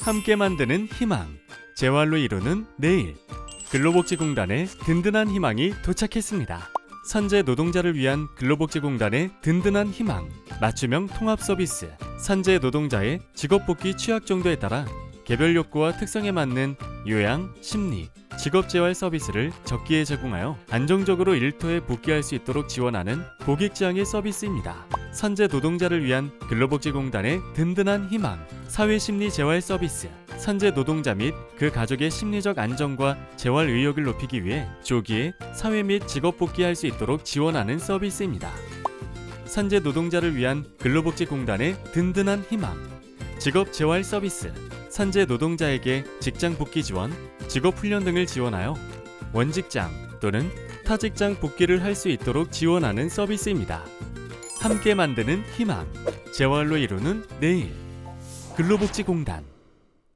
함께 만드는 희망, 재활로 이루는 내일. 근로복지공단의 든든한 희망이 도착했습니다. 선제 노동자를 위한 근로복지공단의 든든한 희망, 맞춤형 통합 서비스, 선제 노동자의 직업복귀 취약 정도에 따라 개별 욕구와 특성에 맞는 요양, 심리, 직업재활 서비스를 적기에 제공하여 안정적으로 일터에 복귀할 수 있도록 지원하는 고객지향의 서비스입니다. 선제 노동자를 위한 근로복지공단의 든든한 희망, 사회심리 재활 서비스, 선제 노동자 및 그 가족의 심리적 안정과 재활 의욕을 높이기 위해 조기에 사회 및 직업 복귀할 수 있도록 지원하는 서비스입니다. 선제 노동자를 위한 근로복지공단의 든든한 희망, 직업 재활 서비스, 선제 노동자에게 직장 복귀 지원, 직업 훈련 등을 지원하여 원직장 또는 타직장 복귀를 할 수 있도록 지원하는 서비스입니다. 함께 만드는 희망, 재활로 이루는 내일. 근로복지공단